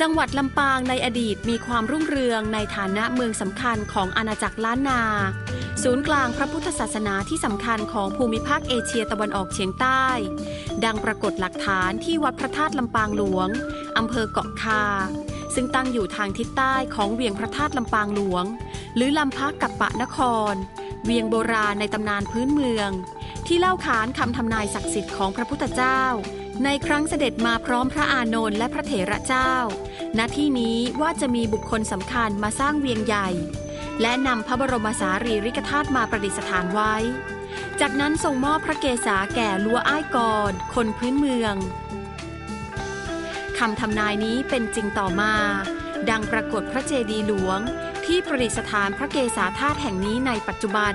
จังหวัดลำปางในอดีตมีความรุ่งเรืองในฐานะเมืองสำคัญของอาณาจักรล้านนา ศูนย์กลางพระพุทธศาสนาที่สำคัญของภูมิภาคเอเชียตะวันออกเฉียงใต้ ดังปรากฏหลักฐานที่วัดพระธาตุลำปางหลวงอำเภอเกาะคา ซึ่งตั้งอยู่ทางทิศใต้ของเวียงพระธาตุลำปางหลวง หรือลำพักกับปะนคร เวียงโบราณในตำนานพื้นเมือง ที่เล่าขานคำทำนายศักดิ์สิทธิ์ของพระพุทธเจ้า ในครั้งเสด็จมาพร้อมพระอานนท์และพระเถระเจ้า ณที่นี้ว่าจะมีบุคคลสำคัญมาสร้างเวียงใหญ่ และนำพระบรมสารีริกธาตุมาประดิษฐานไว้ จากนั้นทรงมอบพระเกศาแก่ลัวอ้ายกรคนพื้นเมืองคำทำนายนี้เป็นจริงต่อมา ดังปรากฏพระเจดีย์หลวง ที่ประดิษฐานพระเกศาธาตุแห่งนี้ในปัจจุบัน